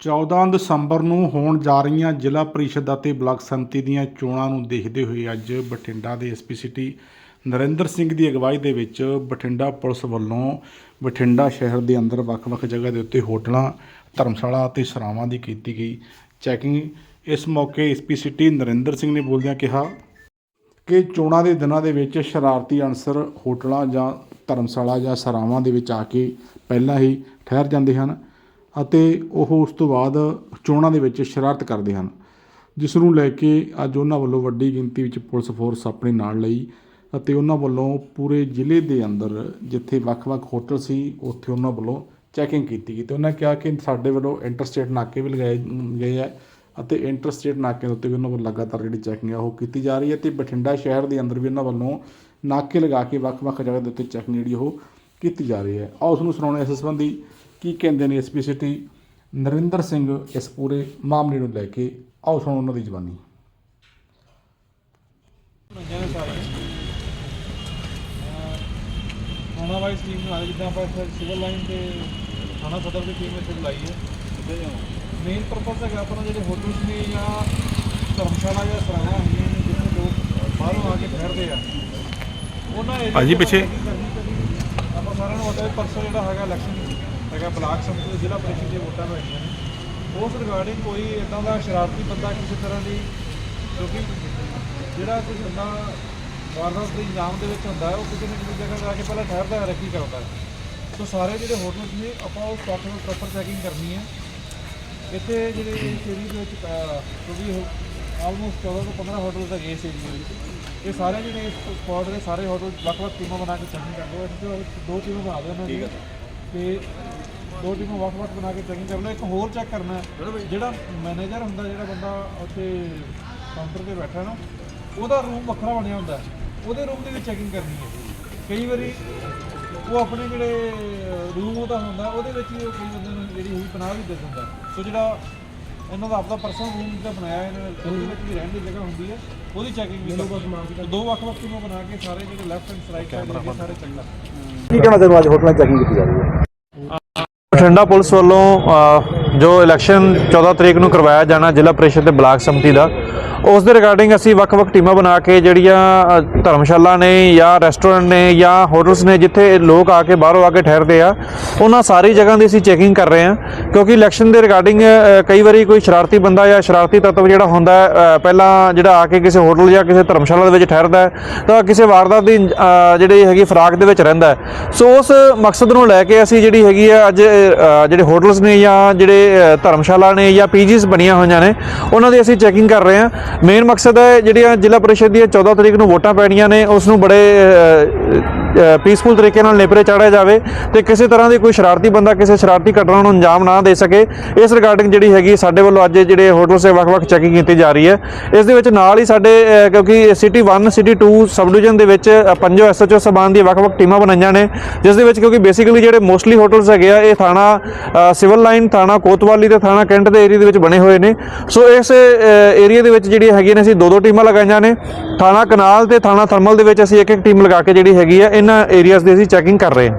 14 ਦਸੰਬਰ ਨੂੰ ਹੋਣ ਜਾ ਰਹੀਆਂ ਜ਼ਿਲ੍ਹਾ ਪ੍ਰੀਸ਼ਦ ਅਤੇ ਬਲਾਕ ਸੰਮਤੀ ਦੀਆਂ ਚੋਣਾਂ ਨੂੰ ਦੇਖਦੇ ਹੋਏ ਅੱਜ ਬਠਿੰਡਾ ਦੇ ਐਸਪੀ ਸਿਟੀ ਨਰਿੰਦਰ ਸਿੰਘ ਦੀ ਅਗਵਾਈ ਦੇ ਵਿੱਚ ਬਠਿੰਡਾ ਪੁਲਿਸ ਵੱਲੋਂ ਬਠਿੰਡਾ ਸ਼ਹਿਰ ਦੇ ਅੰਦਰ ਵੱਖ-ਵੱਖ ਜਗ੍ਹਾ ਦੇ ਉੱਤੇ ਹੋਟਲਾਂ, ਧਰਮਸ਼ਾਲਾ ਅਤੇ ਸਰਾਵਾਂ ਦੀ ਕੀਤੀ ਗਈ ਚੈਕਿੰਗ। ਇਸ ਮੌਕੇ ਐਸਪੀ ਸਿਟੀ ਨਰਿੰਦਰ ਸਿੰਘ ਨੇ ਬੋਲਦਿਆਂ ਕਿਹਾ ਕਿ ਚੋਣਾਂ ਦੇ ਦਿਨਾਂ ਦੇ ਵਿੱਚ ਸ਼ਰਾਰਤੀ ਅਨਸਰ ਹੋਟਲਾਂ ਜਾਂ ਧਰਮਸ਼ਾਲਾ ਜਾਂ ਸਰਾਵਾਂ ਦੇ ਵਿੱਚ ਆ ਕੇ ਪਹਿਲਾਂ ਹੀ ਠਹਿਰ ਜਾਂਦੇ ਹਨ। ਅਤੇ ਉਹ ਉਸ ਤੋਂ ਬਾਅਦ ਚੋਣਾਂ ਦੇ ਵਿੱਚ ਸ਼ਰਾਰਤ ਕਰਦੇ ਹਨ, ਜਿਸ ਨੂੰ ਲੈ ਕੇ ਅੱਜ ਉਹਨਾਂ ਵੱਲੋਂ ਵੱਡੀ ਗਿਣਤੀ ਵਿੱਚ ਪੁਲਿਸ ਫੋਰਸ ਆਪਣੇ ਨਾਲ ਲਈ ਅਤੇ ਉਹਨਾਂ ਵੱਲੋਂ ਪੂਰੇ ਜ਼ਿਲ੍ਹੇ ਦੇ ਅੰਦਰ ਜਿੱਥੇ ਵੱਖ-ਵੱਖ ਹੋਟਲ ਸੀ, ਉੱਥੇ ਉਹਨਾਂ ਵੱਲੋਂ ਚੈਕਿੰਗ ਕੀਤੀ ਗਈ। ਤੇ ਉਹਨਾਂ ਕਿਹਾ ਕਿ ਸਾਡੇ ਵੱਲੋਂ ਇੰਟਰਸਟੇਟ ਨਾਕੇ ਵੀ ਲਗਾਏ ਗਏ ਹੈ ਅਤੇ ਇੰਟਰਸਟੇਟ ਨਾਕੇ ਦੇ ਉੱਤੇ ਵੀ ਉਹਨਾਂ ਵੱਲੋਂ ਲਗਾਤਾਰ ਜਿਹੜੀ ਚੈਕਿੰਗ ਆ ਉਹ ਕੀਤੀ ਜਾ ਰਹੀ ਹੈ ਤੇ ਬਠਿੰਡਾ ਸ਼ਹਿਰ ਦੇ ਅੰਦਰ ਵੀ ਉਹਨਾਂ ਵੱਲੋਂ ਨਾਕੇ ਲਗਾ ਕੇ ਵੱਖ-ਵੱਖ ਜਗ੍ਹਾ ਦੇ ਉੱਤੇ ਚੈਕਿੰਗ ਜਿਹੜੀ ਉਹ ਕੀਤੀ ਜਾ ਰਹੀ ਹੈ। ਆ ਉਸ ਨੂੰ ਸੁਣਾਉਣੇ ਇਸ ਸੰਬੰਧੀ ਕੀ ਕਹਿੰਦੇ ਨੇ ਐਸਪੀ ਸਿਟੀ ਨਰਿੰਦਰ ਸਿੰਘ ਇਸ ਪੂਰੇ ਮਾਮਲੇ ਨੂੰ ਲੈ ਕੇ। ਆਓ ਸੁਣੋ ਉਹਨਾਂ ਦੀ ਜ਼ਬਾਨੀ ਥਾਣਾ ਵਾਈਜ਼ ਟੀਮ ਨਾਲ ਜਿੱਦਾਂ ਆਪਾਂ ਇੱਥੇ ਸਿਵਲ ਲਾਈਨ ਤੇ ਥਾਣਾ ਸਦਰ ਦੀ ਟੀਮ ਇੱਥੇ ਬੁਲਾਈ ਹੈ। ਮੇਨ ਪਰਪਸ ਹੈਗਾ ਆਪਣਾ ਜਿਹੜੇ ਹੋਟਲਸ ਨੇ ਜਾਂ ਧਰਮਸ਼ਾਲਾ ਜਾਂ ਸਰਾਵਾਂ ਹੁੰਦੀਆਂ ਨੇ ਜਿੱਥੇ ਲੋਕ ਬਾਹਰੋਂ ਆ ਕੇ ਠਹਿਰਦੇ ਆ। ਉਹਨਾਂ ਪਿੱਛੇ। ਕਦੀ ਆਪਾਂ ਸਾਰਿਆਂ ਨੂੰ ਪਤਾ ਹੈ ਪਰਸੋਂ ਜਿਹੜਾ ਹੈਗਾ ਇਲੈਕਸ਼ਨ ਹੈਗਾ ਬਲਾਕ ਸੰਮਤੀ ਜ਼ਿਲ੍ਹਾ ਪ੍ਰੀਸ਼ਦ ਦੀਆਂ ਵੋਟਾਂ ਪੈਣੀਆਂ ਨੇ। ਉਸ ਰਿਗਾਰਡਿੰਗ ਕੋਈ ਇਦਾਂ ਦਾ ਸ਼ਰਾਰਤੀ ਬੰਦਾ ਕਿਸੇ ਤਰ੍ਹਾਂ ਦੀ ਕਿਉਂਕਿ ਜਿਹੜਾ ਕੋਈ ਬੰਦਾ ਵਾਰਦਾਤ ਦੇ ਇੰਜਾਮ ਦੇ ਵਿੱਚ ਹੁੰਦਾ ਹੈ ਉਹ ਕਿਸੇ ਨਾ ਕਿਸੇ ਜਗ੍ਹਾ ਜਾ ਕੇ ਪਹਿਲਾਂ ਠਹਿਰਦਾ ਹੈ ਰੱਖੀ ਕਰਦਾ ਹੈ। ਸੋ ਸਾਰੇ ਜਿਹੜੇ ਹੋਟਲਸ ਨੇ ਆਪਾਂ ਉਹ ਸਟਾਕ ਨੂੰ ਪ੍ਰੋਪਰ ਚੈਕਿੰਗ ਕਰਨੀ ਹੈ। ਇੱਥੇ ਜਿਹੜੇ ਏਰੀਏ ਦੇ ਵਿੱਚ ਕਿਉਂਕਿ ਆਲਮੋਸਟ 14 ਤੋਂ 15 ਹੋਟਲਸ ਹੈਗੇ ਇਸ ਏਰੀਏ ਵਿੱਚ। ਇਹ ਸਾਰੇ ਜਿਹੜੇ ਇਸ ਸਪੌਟ ਦੇ ਸਾਰੇ ਹੋਟਲ ਵੱਖ-ਵੱਖ ਟੀਮਾਂ ਬਣਾ ਕੇ ਚੈਕਿੰਗ ਕਰਦੇ ਹੋ ਦੋ ਟੀਮਾਂ ਬਣਾ ਦਿਓ ਉਹਨਾਂ ਦੀ। ਤੇ ਦੋ ਟੀਮਾਂ ਵੱਖ-ਵੱਖ ਬਣਾ ਕੇ ਚੈਕਿੰਗ ਕਰਨਾ ਇੱਕ ਹੋਰ ਚੈੱਕ ਕਰਨਾ ਹੈ। ਜਿਹੜਾ ਮੈਨੇਜਰ ਹੁੰਦਾ ਜਿਹੜਾ ਬੰਦਾ ਉੱਥੇ ਕਾਊਂਟਰ ਤੇ ਬੈਠਾ ਨਾ ਉਹਦਾ ਰੂਮ ਵੱਖਰਾ ਬਣਿਆ ਹੁੰਦਾ ਹੈ। ਉਹਦੇ ਰੂਮ ਦੀ ਵੀ ਚੈਕਿੰਗ ਕਰਨੀ ਹੈ। ਕਈ ਵਾਰੀ ਉਹ ਆਪਣੇ ਜਿਹੜੇ ਰੂਮ ਉਹਦਾ ਹੁੰਦਾ ਉਹਦੇ ਵਿੱਚ ਹੀ ਉਹ ਕਈ ਬੰਦੇ ਨੂੰ ਜਿਹੜੀ ਹੋਈ ਪਨਾਹ ਵੀ ਦੇ ਦਿੰਦਾ ਸੋ ਜਿਹੜਾ ਇਹਨਾਂ ਦਾ ਆਪਦਾ ਪਰਸਨਲ ਰੂਮ ਜਿਹੜਾ ਬਣਾਇਆ ਇਹਨਾਂ ਨੇ ਉਹਦੇ ਵਿੱਚ ਵੀ ਰਹਿਣ ਦੀ ਜਗ੍ਹਾ ਹੁੰਦੀ ਹੈ। ਉਹਦੀ ਚੈਕਿੰਗ ਵੀ ਕਰਨੀ। ਦੋ ਵੱਖ-ਵੱਖ ਟੀਮਾਂ ਬਣਾ ਕੇ ਸਾਰੇ ਜਿਹੜੇ ਲੈਫਟ ਐਂਡ ਰਾਈਟ ਸਾਈਡ ਸਾਰੇ ਚੈੱਕ ਕਰਦੇ ਕੀ ਕਹਿਣਾ ਚਾਹੁੰਦੇ ਹੋ ਅੱਜ ਹੋਟਲਾਂ ਚੈਕਿੰਗ ਕੀਤੀ ਜਾ ਰਹੀ ਹੈ। ਬਠਿੰਡਾ ਪੁਲਿਸ ਵੱਲੋਂ ਅ, ਜੋ ਇਲੈਕਸ਼ਨ 14 ਤਰੀਕ ਨੂੰ ਕਰਵਾਇਆ ਜਾਣਾ ਜ਼ਿਲ੍ਹਾ ਪ੍ਰੀਸ਼ਦ ਤੇ ਬਲਾਕ ਸਮਿਤੀ ਦਾ, ਉਸ ਦੇ ਰਿਗਾਰਡਿੰਗ ਅਸੀਂ ਵੱਖ-ਵੱਖ ਟੀਮਾਂ ਬਣਾ ਕੇ ਜਿਹੜੀਆਂ ਧਰਮਸ਼ਾਲਾ ਨੇ ਜਾਂ ਰੈਸਟੋਰੈਂਟ ਨੇ ਜਾਂ ਹੋਟਲਸ ਨੇ ਜਿੱਥੇ ਲੋਕ ਆ ਕੇ ਬਾਹਰੋਂ ਆ ਕੇ ਠਹਿਰਦੇ ਆ, ਉਹਨਾਂ ਸਾਰੀ ਜਗ੍ਹਾ ਦੀ ਅਸੀਂ ਚੈਕਿੰਗ ਕਰ ਰਹੇ ਹਾਂ, ਕਿਉਂਕਿ ਇਲੈਕਸ਼ਨ ਦੇ ਰਿਗਾਰਡਿੰਗ ਕਈ ਵਾਰੀ ਕੋਈ ਸ਼ਰਾਰਤੀ ਬੰਦਾ ਜਾਂ ਸ਼ਰਾਰਤੀ ਤੱਤਵ ਜਿਹੜਾ ਹੁੰਦਾ ਪਹਿਲਾਂ ਜਿਹੜਾ ਆ ਕੇ ਕਿਸੇ ਹੋਟਲ ਜਾਂ ਕਿਸੇ ਧਰਮਸ਼ਾਲਾ ਦੇ ਵਿੱਚ ਠਹਿਰਦਾ ਤਾਂ ਕਿਸੇ ਵਾਰਦਾਤ ਦੀ ਜਿਹੜੀ ਹੈਗੀ ਫਰਾਕ ਦੇ ਵਿੱਚ ਰਹਿੰਦਾ ਸੋ ਉਸ ਮਕਸਦ ਨੂੰ ਲੈ ਕੇ ਅਸੀਂ ਜਿਹੜੀ ਹੈਗੀ ਆ ਅੱਜ ਜਿਹੜੇ ਹੋਟਲਸ ਨੇ ਜਾਂ ਜਿਹੜੇ ਧਰਮਸ਼ਾਲਾ ਨੇ ਜਾਂ ਪੀਜੀਸ ਬਣੀਆਂ ਹੋਈਆਂ ਨੇ, ਉਹਨਾਂ ਦੀ ਅਸੀਂ ਚੈਕਿੰਗ ਕਰ ਰਹੇ ਹਾਂ। ਮੇਨ ਮਕਸਦ ਹੈ ਜਿਹੜੀਆਂ ਜ਼ਿਲ੍ਹਾ ਪਰਿਸ਼ਦ ਦੀਆਂ 14 ਤਰੀਕ ਨੂੰ ਵੋਟਾਂ ਪੈਣੀਆਂ ਨੇ ਉਸ ਨੂੰ ਬੜੇ ਪੀਸਫੁਲ ਤਰੀਕੇ ਨਾਲ ਨੇਪਰੇ ਚਾੜਿਆ ਜਾਵੇ ਤੇ ਕਿਸੇ ਤਰ੍ਹਾਂ ਦੀ ਕੋਈ ਸ਼ਰਾਰਤੀ ਬੰਦਾ ਕਿਸੇ ਸ਼ਰਾਰਤੀ ਘਟਨਾ ਨੂੰ ਅੰਜਾਮ ਨਾ ਦੇ ਸਕੇ। ਇਸ ਰਿਗਾਰਡਿੰਗ ਜਿਹੜੀ ਹੈਗੀ ਸਾਡੇ ਵੱਲੋਂ ਅੱਜ ਜਿਹੜੇ ਹੋਟਲਸ ਦੇ ਵੱਖ-ਵੱਖ ਚੈਕਿੰਗ ਕੀਤੀ ਜਾ ਰਹੀ ਹੈ। ਇਸ ਦੇ ਵਿੱਚ ਨਾਲ ਹੀ ਸਾਡੇ ਕਿਉਂਕਿ ਸਿਟੀ 1 ਸਿਟੀ 2 ਸਬ ਡਿਵੀਜ਼ਨ ਦੇ ਵਿੱਚ ਅ, ਪੰਜੋ ਐਸਐਚਓ ਸਬਾਨ ਦੀ ਵੱਖ-ਵੱਖ ਟੀਮਾਂ ਬਣਾਈਆਂ ਨੇ ਜਿਸ ਦੇ ਵਿੱਚ ਕਿਉਂਕਿ ਬੇਸਿਕਲੀ ਜਿਹੜੇ ਮੋਸਟਲੀ ਹੋਟਲਸ ਹੈਗੇ ਆ ਇਹ ਥਾਣਾ ਸਿਵਲ ਲਾਈਨ ਥਾਣਾ ਕੋਤਵਾਲੀ ਤੇ ਥਾਣਾ ਕੈਂਟ ਦੇ ਏਰੀਆ ਦੇ ਵਿੱਚ ਬਣੇ ਹੋਏ ਨੇ। ਸੋ ਇਸ ਏਰੀਆ ਦੇ ਵਿੱਚ ਜਿਹੜੀ ਹੈਗੀਆਂ ਨੇ ਅਸੀਂ ਦੋ ਦੋ ਟੀਮਾਂ ਲਗਾਈਆਂ ਨੇ। ਥਾਣਾ ਕਨਾਲ ਤੇ ਥਾਣਾ ਥਰਮਲ ਦੇ ਵਿੱਚ ਅਸੀਂ ਇੱਕ ਇੱਕ ਟੀਮ ਲਗਾ ਕੇ ਜਿਹੜੀ ਹੈਗੀ ਆ ਇਹਨਾਂ ਏਰੀਆਜ਼ ਦੀ ਅਸੀਂ ਚੈਕਿੰਗ ਕਰ ਰਹੇ ਹਾਂ।